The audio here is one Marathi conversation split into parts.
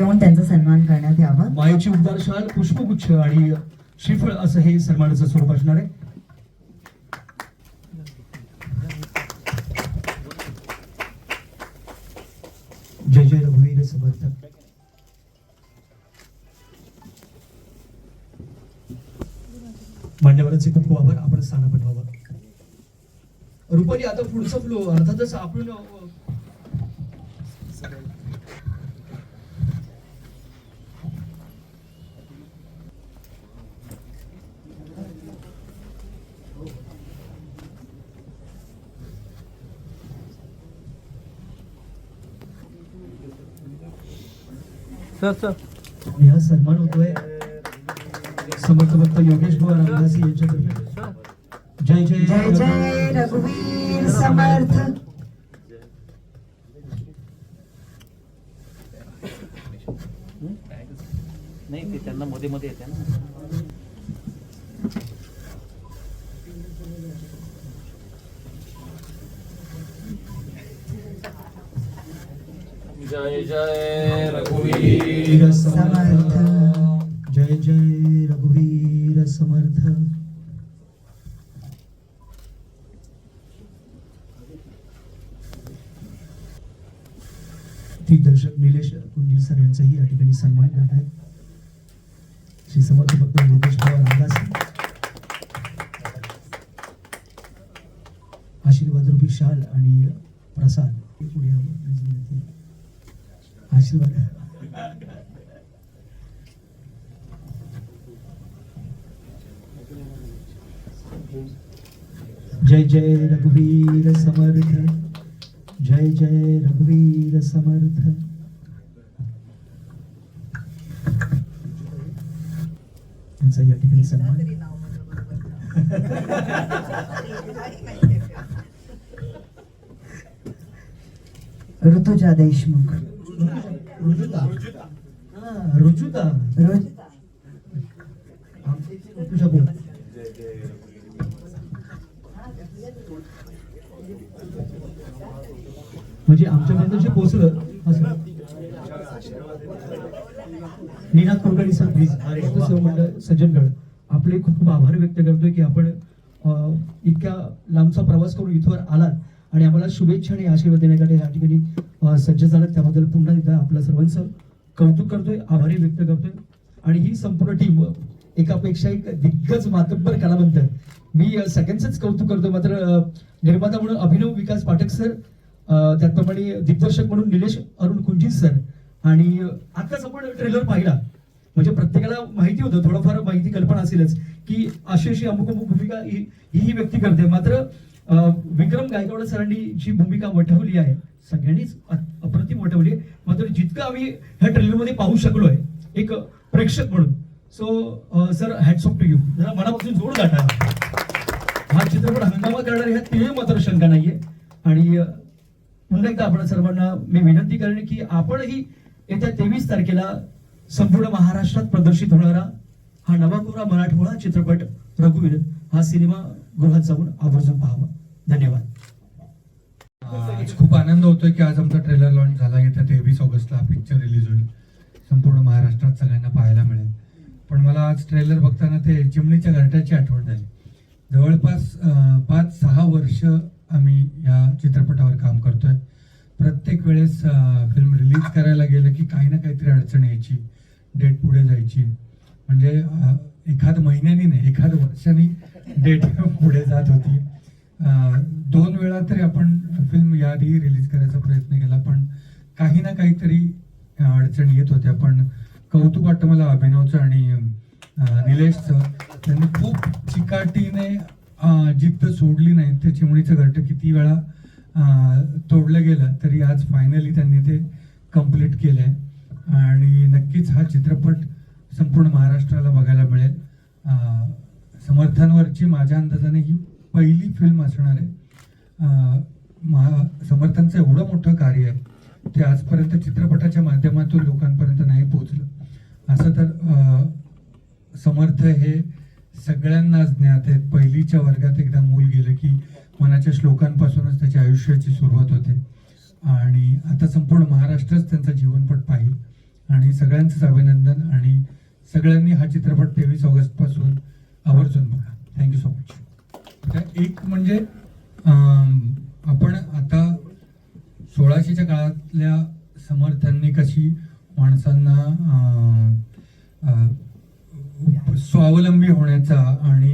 येऊन त्यांचा सन्मान करण्यात यावा. मायेची उबदार शाल पुष्पगुच्छ आणि श्रीफळ असं हे सन्मानाचं स्वरूप असणार आहे. जय जय रघुवीर समर्थ. मान्यवरांचे खूप खूप आभार. आपण स्थान व्हावं. रुपाली आता पुढचं फ्लो अर्थातच आपण सर सर. आणि हा सन्मान होतोय. समर्थ भक्त योगेश बुवा रामदासी यांच्यातर्फे. जय जय जय जय रघुवीर समर्थ. नाही ते त्यांना मध्ये मध्ये येते ना. जय जय रघुवीर वीर समर्थ. जय जय रघुवीर समर्थ दिग्दर्शक निलेश कुंजील सर यांचाही या ठिकाणी सन्मान करत आहेत श्री समर्थ भक्त योगेश भाऊ रामदास आशीर्वाद रूपी शाल आणि प्रसाद हे पुढे आहे. आशीर्वाद जय जय रघुवीर समर्थ जय जय रघुवीर समर्थ. त्यांचा या ठिकाणी सन्मान. ऋतुजा देशमुख. रुजुता. हा, रुजुता. रोज आमच्या इथे म्हणजे आमच्यापर्यंत जे पोहोचलं असं Ninad Kulkarni sir please sir Sajjangad आपले खूप खूप आभार व्यक्त करतोय की आपण इतक्या लांबचा प्रवास करून इथवर आलात. आणि आम्हाला शुभेच्छा आणि आशीर्वाद देण्यासाठी या ठिकाणी सज्ज झालं. त्याबद्दल पुन्हा एकदा आपल्या सर्वांचं कौतुक करतोय आभारी व्यक्त करतोय. आणि ही संपूर्ण टीम एकापेक्षा एक दिग्गज मातब्बर कलावंत. मी सगळ्यांचंच कौतुक करतो मात्र निर्माता म्हणून अभिनव विकास पाठक सर त्याचप्रमाणे दिग्दर्शक म्हणून निलेश अरुण कुंजित सर. आणि आताच आपण ट्रेलर पाहिला. म्हणजे प्रत्येकाला माहिती होतं थोडंफार माहिती कल्पना असेलच की अशी अशी अमुक अमुक भूमिका ही ही व्यक्ती करते. मात्र विक्रम गायकवाड सरांनी जी भूमिका वठवली आहे सगळ्यांनीच अप्रतिम वठवली आहे. मात्र जितकं आम्ही ह्या ट्रेलरमध्ये पाहू शकलो आहे एक प्रेक्षक म्हणून. So sir hats off to you जरा मनापासून जोड गाठा. हा चित्रपट हंगामा करणार ह्या तिने मात्र शंका नाहीये. आणि पुन्हा एकदा आपण सर्वांना मी विनंती करेन की आपणही येत्या तेवीस तारखेला संपूर्ण महाराष्ट्रात प्रदर्शित होणारा हा नवाकोरा मराठवाडा चित्रपट रघुवीर हा सिनेमा गृहात जाऊन आवर्जून पाहावं. धन्यवाद. आज खूप आनंद होतोय की आज आमचा ट्रेलर लॉन्च झाला. येत्या तेवीस ऑगस्टला पिक्चर रिलीज होईल. संपूर्ण महाराष्ट्रात सगळ्यांना पाहायला मिळेल. पण मला आज ट्रेलर बघताना ते चिमणीच्या घरट्याची आठवण झाली. जवळपास पाच सहा वर्ष आम्ही या चित्रपटावर काम करतोय. प्रत्येक वेळेस फिल्म रिलीज करायला गेलं की काही ना काहीतरी अडचण यायची डेट पुढे जायची. म्हणजे एखाद महिन्यानी नाही एखाद वर्षाने डेट पुढे जात होती. दोन वेळा तरी आपण फिल्म याआधी रिलीज करायचा प्रयत्न केला पण काही ना काहीतरी अडचणी अडचण येत होत्या. पण कौतुक वाटतं मला अभिनवचं आणि निलेशचं. त्यांनी खूप चिकाटीने जिद्द सोडली नाही. ते चिमणीचं घरटं किती वेळा तोडलं गेलं तरी आज फायनली त्यांनी ते कंप्लीट आहे आणि नक्कीच हा चित्रपट संपूर्ण महाराष्ट्राला बघायला मिळेल. समर्थांवरची माझ्या अंदाजाने ही पहिली फिल्म असणार आहे. महा समर्थांचं एवढं मोठं कार्य आहे ते आजपर्यंत चित्रपटाच्या माध्यमातून लोकांपर्यंत नाही पोहोचलं. असं तर समर्थ हे सगळ्यांनाच ज्ञात आहेत. पहिलीच्या वर्गात एकदा मूल गेलं की मनाच्या श्लोकांपासूनच त्याच्या आयुष्याची सुरुवात होते. आणि आता संपूर्ण महाराष्ट्रच त्यांचा जीवनपट पाहिल. आणि सगळ्यांचंच अभिनंदन आणि सगळ्यांनी हा चित्रपट तेवीस ऑगस्टपासून आवर्जून बघा. थँक्यू सो मच आता एक म्हणजे आपण आता सोळाशेच्या काळातल्या समर्थांनी कशी माणसांना स्वावलंबी होण्याचा आणि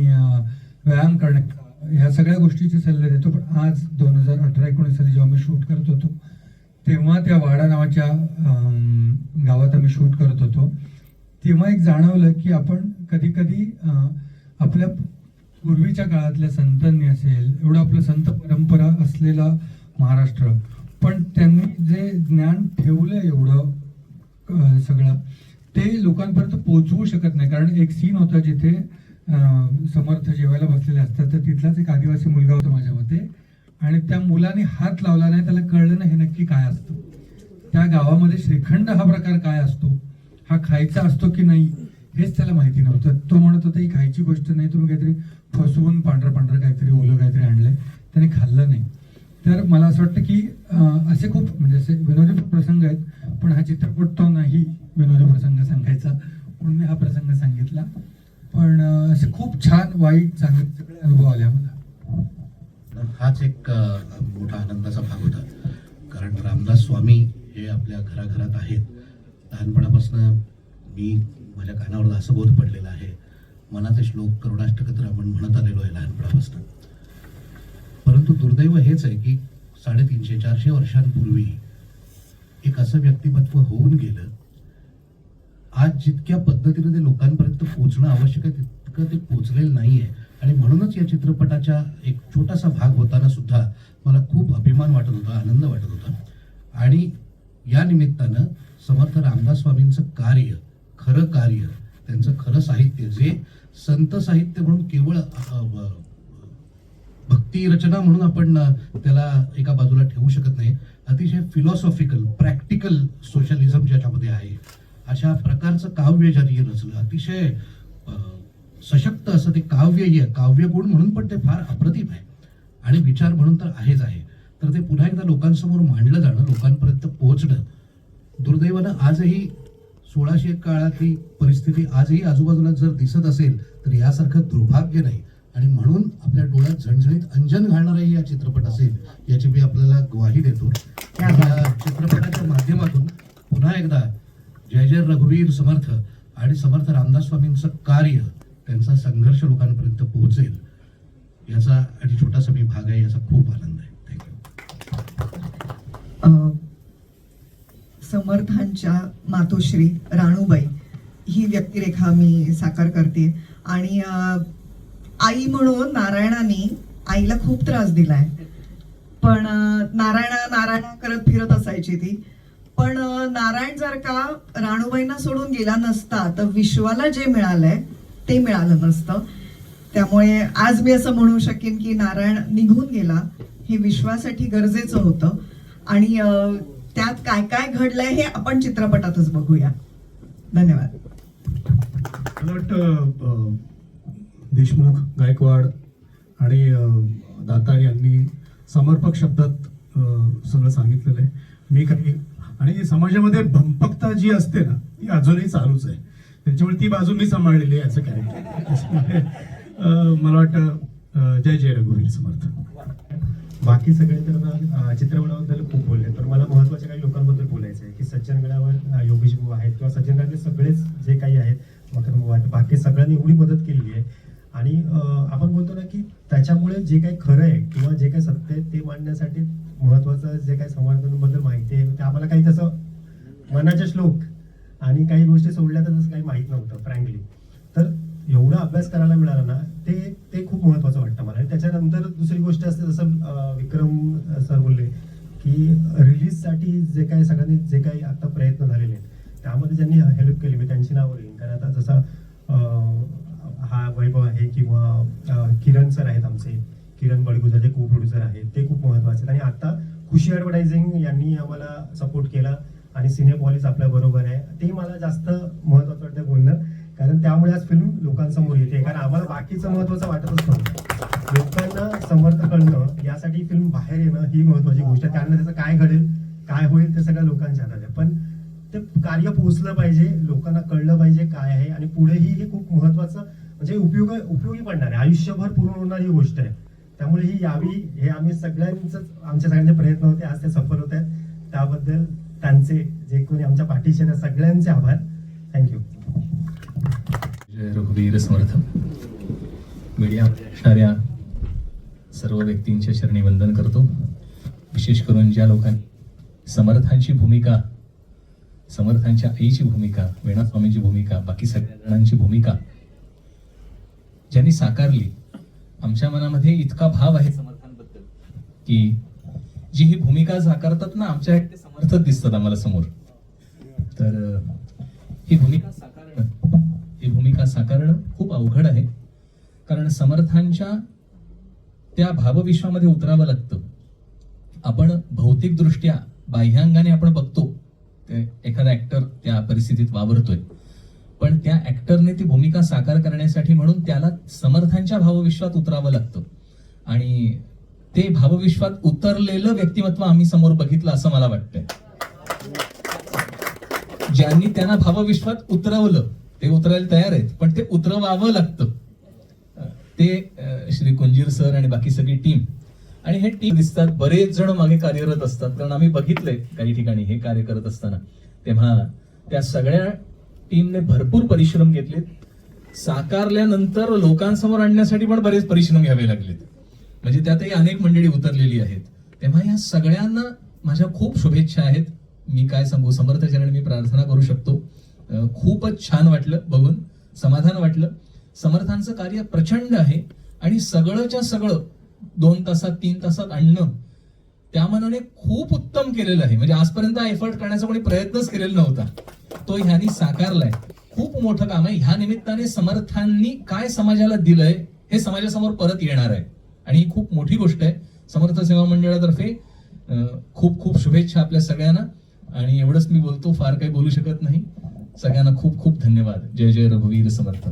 व्यायाम करण्याचा ह्या सगळ्या गोष्टीचे सल्ले देतो. पण आज दोन हजार अठरा एकोणीस साली जेव्हा मी शूट करत होतो तेव्हा त्या वाडा नावाच्या गावात आम्ही शूट करत होतो. तेव्हा एक जाणवलं की आपण कधी कधी आपल्या पूर्वीच्या काळातल्या संतांनी असेल एवढं आपलं संत परंपरा असलेला महाराष्ट्र. पण त्यांनी जे ज्ञान ठेवलं एवढं सगळं ते लोकांपर्यंत पोचवू शकत नाही. कारण एक सीन होता जिथे समर्थ जेवायला बसलेले असतात तर तिथलाच एक आदिवासी मुलगा होता माझ्या मते. आणि त्या मुलाने हात लावला नाही त्याला कळलं नाही हे नक्की काय असतं. त्या गावामध्ये श्रीखंड हा प्रकार काय असतो? हा खायचा असतो की नाही? हेच त्याला माहिती नव्हतं. तो म्हणत होता ही खायची गोष्ट नाही तुम्ही काहीतरी फसवून पांढरं पांढरं काहीतरी ओलं काहीतरी आणलंय. त्याने खाल्लं नाही. तर मला असं वाटतं की असे खूप म्हणजे असे विनोदी प्रसंग आहेत पण हा चित्रपट तो नाही विनोदी प्रसंग सांगायचा. म्हणून मी हा प्रसंग सांगितला. पण असे खूप छान वाईट चांगले सगळे अनुभव आले आम्हाला. हाच एक मोठा आनंदाचा भाग होता. कारण रामदास स्वामी हे आपल्या घराघरात आहेत. लहानपणापासून मी माझ्या कानावर दासबोध पडलेला आहे. मनाचे श्लोक करुणाष्टक आपण म्हणत आलेलो आहे लहानपणापासून. परंतु दुर्दैव हेच आहे की साडेतीनशे चारशे वर्षांपूर्वी एक असं व्यक्तिमत्व होऊन गेलं. आज जितक्या पद्धतीने ते लोकांपर्यंत पोचणं आवश्यक आहे तितकं ते पोचलेलं नाही आहे आणि म्हणूनच या चित्रपटाच्या एक छोटासा भाग होताना सुद्धा मला खूप अभिमान वाटत होता आनंद वाटत होता. आणि या निमित्तानं समर्थ रामदास स्वामींचं कार्य खरं कार्य त्यांचं खरं साहित्य जे संत साहित्य म्हणून केवळ भक्ती रचना म्हणून आपण त्याला एका बाजूला ठेवू शकत नाही. अतिशय फिलॉसॉफिकल प्रॅक्टिकल सोशलिझम ज्याच्यामध्ये आहे. अशा प्रकारचं काव्य ज्यांनी रचलं अतिशय सशक्त असं ते काव्य काव्यगुण म्हणून पण ते फार अप्रतिम आहे. आणि विचार म्हणून तर आहेच आहे. तर ते पुन्हा एकदा लोकांसमोर मांडलं जाणं लोकांपर्यंत पोहोचणं दुर्दैवानं आजही सोळाशे काळातली परिस्थिती आजही आजूबाजूला जर दिसत असेल तर यासारखं दुर्भाग्य नाही. आणि म्हणून आपल्या डोळ्यात झणझणीत अंजन घालणाराही या चित्रपट असेल याची मी आपल्याला ग्वाही देतो. या चित्रपटाच्या माध्यमातून पुन्हा एकदा जय जय रघुवीर समर्थ आणि समर्थ रामदास स्वामींचं कार्य त्यांचा संघर्ष लोकांपर्यंत पोहोचेल याचा आणि छोटासा मी भाग आहे याचा खूप आनंद आहे. थँक्यू अ, समर्थांच्या मातोश्री राणूबाई ही व्यक्तिरेखा मी साकार करते. आणि आई म्हणून नारायणाने आईला खूप त्रास दिलाय. पण नारायणा नारायणा करत फिरत असायची ती. पण नारायण जर का राणूबाईंना सोडून गेला नसता तर विश्वाला जे मिळालंय ते मिळालं नसतं. त्यामुळे आज मी असं म्हणू शकेन की नारायण निघून गेला हे विश्वासाठी गरजेचं होतं. आणि त्यात काय काय घडलंय हे आपण चित्रपटातच बघूया. धन्यवाद. मला वाटतं देशमुख गायकवाड आणि दातार यांनी समर्पक शब्दात सगळं सांगितलेलं आहे. मी काही आणि समाजामध्ये भंपकता जी असते ना ती अजूनही चालूच आहे. त्याच्यामुळे ती बाजू मी सांभाळलेली आहे असं कॅरेक्टर मला वाटतं जय जय रघुवीर समर्थ. बाकी सगळे तर ना अं, चित्रपटाबद्दल खूप बोलले तर मला महत्त्वाच्या काही लोकांबद्दल बोलायचं आहे की सज्जनगडावर आहेत किंवा सज्जनगडातले सगळेच जे काही आहेत मकरभाऊ आहेत बाकी सगळ्यांनी एवढी मदत केलेली आहे. आणि आपण बोलतो ना की त्याच्यामुळे जे काही खरं आहे किंवा जे काही सत्य आहे ते मांडण्यासाठी महत्वाचं जे काही संवर्धनबद्दल माहिती आहे ते आम्हाला काही तसं मनाचे श्लोक आणि काही गोष्टी सोडल्या तर तसं काही माहीत नव्हतं फ्रँकली तर एवढा अभ्यास करायला मिळाला ना ते ते खूप महत्वाचं वाटतं मला. आणि त्याच्यानंतर दुसरी गोष्ट असते जसं विक्रम सर बोलले की रिलीजसाठी जे काही सगळ्यांनी जे काही आता प्रयत्न झालेले आहेत त्यामध्ये ज्यांनी हेल्प केली मी त्यांची नावं घेईन कारण आता जसा हा वैभव आहे किंवा किरण सर आहेत आमचे किरण बडगुजर जे को प्रोड्युसर आहेत ते खूप महत्त्वाचे आहेत. आणि आता खुशी ॲडव्हर्टायझिंग यांनी आम्हाला सपोर्ट केला आणि सिनेपॉलिस आपल्या बरोबर आहे. ते मला जास्त महत्वाचं वाटतं बोलणं. कारण त्यामुळे आज फिल्म लोकांसमोर येते. कारण आम्हाला बाकीचं महत्वाचं वाटतच नव्हतं. लोकांना समर्थ कळणं यासाठी फिल्म बाहेर येणं ही महत्वाची गोष्ट आहे. कारण त्याचं काय घडेल काय होईल ते सगळ्या लोकांच्या हातात आहे. पण ते कार्य पोहोचलं पाहिजे लोकांना कळलं पाहिजे काय आहे आणि पुढेही हे खूप महत्वाचं म्हणजे उपयोग उपयोगी पडणार आहे. आयुष्यभर पूर्ण होणारी गोष्ट आहे. त्यामुळे ही यावी हे आम्ही सगळ्यांच आमच्या सगळ्यांचे प्रयत्न होते. आज ते सफल होत आहेत. त्याबद्दल त्यांचे जे कोणी आमच्या पाठीशी त्या सगळ्यांचे आभार. थँक्यू जय रघुवीर समर्थ. मीडिया असणाऱ्या सर्व व्यक्तींच्या चरणी वंदन करतो. विशेष करून ज्या लोकांनी समर्थांची भूमिका समर्थांच्या आईची भूमिका वेणास्वामींची भूमिका बाकी सगळ्या जणांची भूमिका ज्यांनी साकारली आमच्या मनामध्ये इतका भाव आहे समर्थांबद्दल की जी ही भूमिका साकारतात ना आमच्या ते समर्थक दिसतात आम्हाला समोर. तर ही भूमिका साकारणं ही भूमिका साकारणं खूप अवघड आहे. कारण समर्थांच्या त्या भावविश्वामध्ये उतरावं लागतं. आपण भौतिकदृष्ट्या बाह्यांगाने आपण बघतो. ते एखादा ऍक्टर त्या परिस्थितीत वावरतोय. पण त्या ऍक्टरने ती भूमिका साकार करण्यासाठी म्हणून त्याला समर्थांच्या भावविश्वात उतरावं लागतं. आणि ते भावविश्वात उतरलेलं व्यक्तिमत्व आम्ही समोर बघितलं असं मला वाटतंय. ज्यांनी त्यांना भावविश्वात उतरवलं ते उतरायला तयार आहेत पण ते उतरवावं लागतं. ते श्री कुंजीर सर आणि बाकी सगळी टीम आणि हे टीम दिसतात. बरेच जण मागे कार्यरत असतात. कारण आम्ही बघितलंय काही ठिकाणी हे कार्य करत असताना. तेव्हा त्या सगळ्या टीमने भरपूर परिश्रम घेतलेत. साकारल्यानंतर लोकांसमोर आणण्यासाठी पण बरेच परिश्रम घ्यावे लागलेत. म्हणजे त्यातही अनेक मंडळी उतरलेली आहेत. तेव्हा या सगळ्यांना माझ्या खूप शुभेच्छा आहेत. मी काय सांगू? समर्थ चरण मी प्रार्थना करू शकतो. खूपच छान वाटलं बघून. समाधान वाटलं. समर्थांचं कार्य प्रचंड आहे. आणि सगळंच्या सगळं दोन तासात तीन तासात आणणं त्या मनाने खूप उत्तम केलेलं आहे. म्हणजे आजपर्यंत एफर्ट करण्याचा कोणी प्रयत्नच केलेला नव्हता. तो ह्यानी साकारलाय. खूप मोठं काम आहे. ह्या निमित्ताने समर्थांनी काय समाजाला दिलंय हे समाजासमोर परत येणार आहे. आणि ही खूप मोठी गोष्ट आहे. समर्थ सेवा मंडळातर्फे खूप खूप शुभेच्छा आपल्या सगळ्यांना. आणि एवढंच मी बोलतो फार काही बोलू शकत नाही. सगळ्यांना खूप खूप धन्यवाद. जय जय रघुवीर समर्थ.